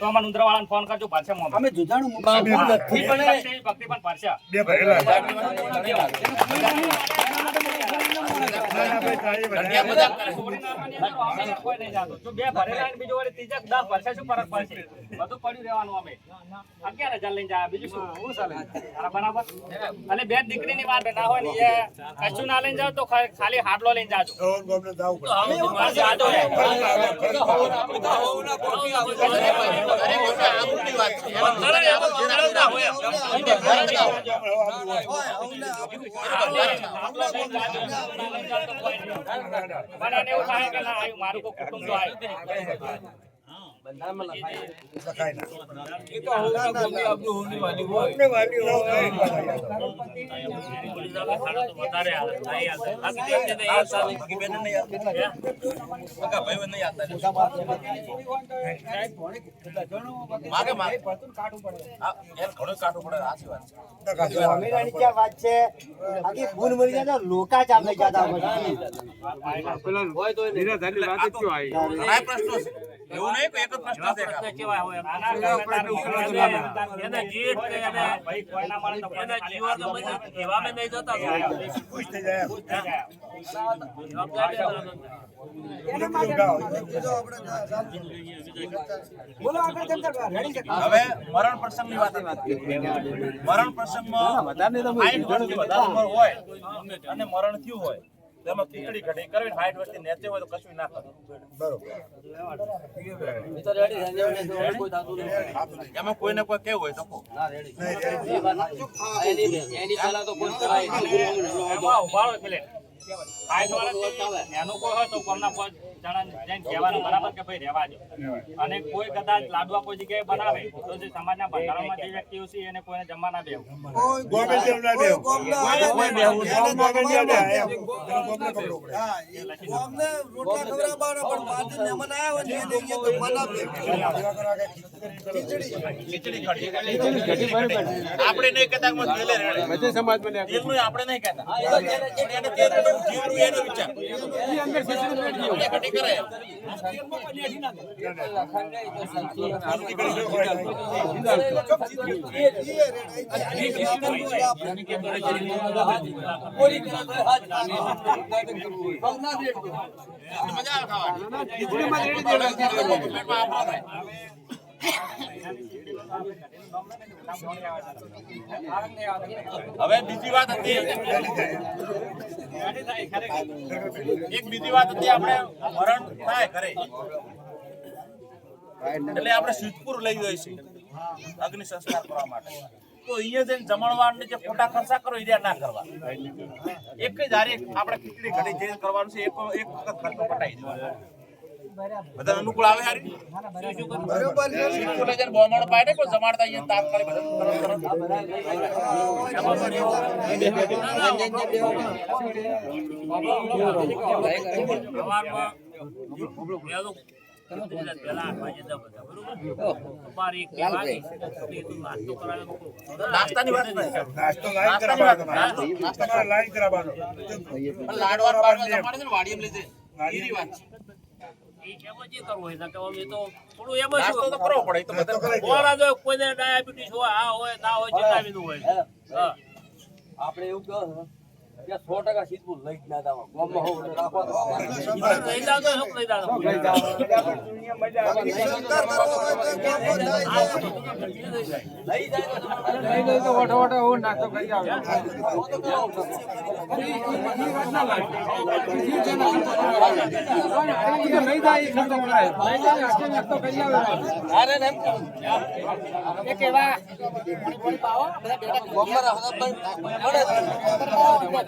તો અમને ઉંદરવાળાને ફોન કરજો પાછા મોં અમે જુજાણું. ભક્તિ પણ ભક્તિ પણ પાછા. બે ભરેલા જો બે ભરેલા ને અને વાત ના હોય ને કશું ના લઈને જાવ તો ખાલી હાડલો લઈને જાજો ગોમને રે. એવું થાય કે ના આવ્યું મારું કોઈ કુટુંબ તો આવ્યું લખાય ના ગોમને વાલી વધારે આવે નહીં ને એક જ પ્રશ્ન છે. કેવા હોય એને જીત કે એને ભાઈ કોઈના મળે તો એને જીવા તો પછી મે નહીં જતા ખુશ થઈ જાય ખુશ થઈ જાય. હવે મરણ પ્રસંગની વાત મરણ પ્રસંગમાં વધારે હોય અને મરણ થયું હોય. તો એમાં ખીચડી કરવી ને સાઠ નેચે હોય તો કશું ના કરે. એમાં કોઈ કેવું હોય તો પેલે કોઈ હોય પાંચ જણા જઈને કહેવાનું બરાબર કે ભાઈ રહેવા દો. અને કોઈ કદાચ લાડવા કોઈ જગ્યાએ બનાવે તો જે સમાજના બંધારણમાં જે વ્યક્તિઓ છે એને કોઈને જમવા ના દેવું. આપણે નહીં કહેતા આપણે નહીં કહેતા. પણ મજા આવે ખાવાની. હવે બીજી વાત હતી. એક બીજી વાત હતી, આપણે મરણ થાય ઘરે. એટલે આપણે સિદ્ધપુર લઈ જઈએ છીએ, અગ્નિ સંસ્કાર કરવા માટે. તો અહીંયા જઈને જમણવાર ને જે ખોટા ખર્ચા કરો એ ના કરવા. એક જ હારે આપણે ખીચડી ઘડી જે કરવાનું છે એક વખત ખર્ચો પટાઈ દેવાનો. બધા અનુકૂળ આવે હારી? સિદ્ધપુર લઈ જઈને બોમણ પાડે કોઈ જમાડતા અહીંયા તાત્કાલિક બધા તરત તરત. નાસ્તાની વાત નહીં. નાસ્તો લાઈન કરાવવાનો તમારે. તમારે લાઈન કરાવવાનો. પણ લાડવા લઈ જાય વાત છે. નાસ્તો તો કરવો પડે એ તો નાસ્તો બધા કરાવી દો. કોઈને ડાયાબિટીસ હોય આ હોય ના હોય જેટલા બીજું હોય હા. આપણે એવું કહો સો ટકા સિદ્ધપુર લઈ જ ના જવા. ગામમાં હોવ એટલે રાખવા તો લઈ જાઓ તો શું લઈ જાઓ? લઈ જાય તો એમ ને અગ્નિ સંસ્કાર કરવા આવી જાય ભાત કરવા આપણું મોહણી બાળે હોય- બાળે હોય ને ભાત હોય બે.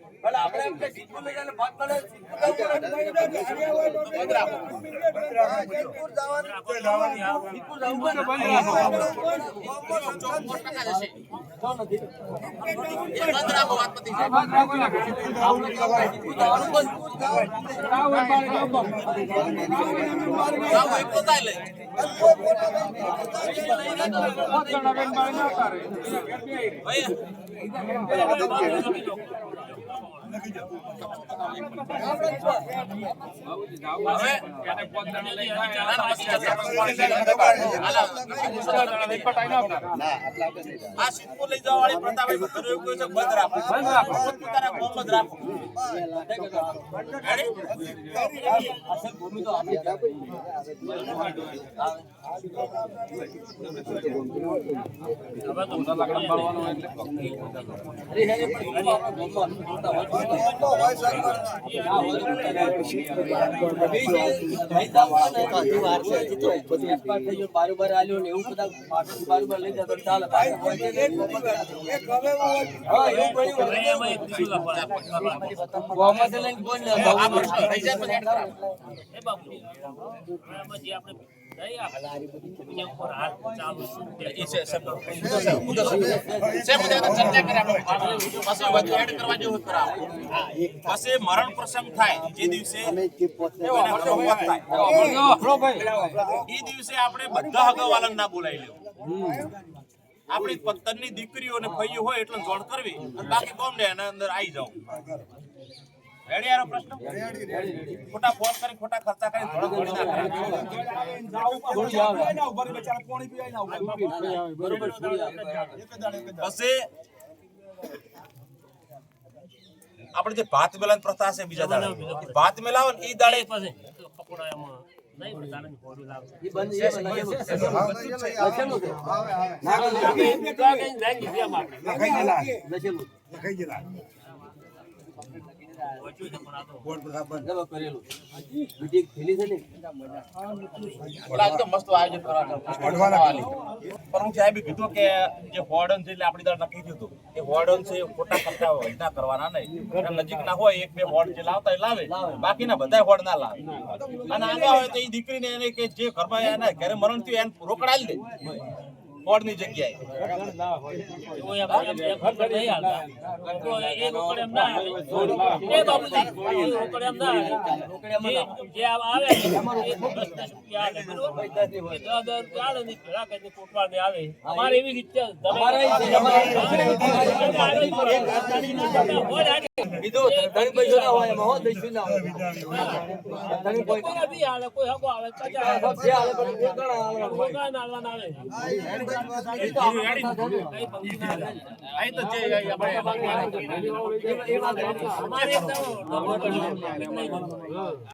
ભલે આપણે એમ કે સિદ્ધપુર લઈ જાય ભાત મળે સિદ્ધપુર જવાનું. તો એક તો થાય લઈ. હવે ના, ના, પછી બારોબાર આલ્યો ને એવું બધા બારોબાર લઈ જતો મરણ પ્રસંગ થાય જે દિવસે. એ દિવસે આપણે બધા હગવાલન ના બોલાવી લેવું આપણી પત્તનની દીકરીઓ અને ભાઈઓ હોય એટલે જોડ કરવી બાકી કોમ ને એના અંદર આવી જાવ રેડી પ્રશ્ન? ખોટા ફોન કરી ખોટા ખર્ચા કરી થોડા ધોળી ના કરે પછી આપણે જે ભાત મેલાની પ્રથા છે બીજા દાડે. ભાત મેલાવો ને એ દાડે પછી પકોડા એમાં બાકીના બધા હોર્ડ ના લાવે. અને આગળ હોય તો એ દીકરીને જે ઘરમાં એના ઘરે મરણ થયું એને રોકડા દે. હોર્ડ જગ્યાએ આવે. આવે. આવે આવે, આવે આવે. અમારે એવી રીતે કીધું ધણી પૈસો ના હોય એમાં હો દઈશું ના હોય ધણી પૈસો કોઈ કોઈ હગો આવે, అయితే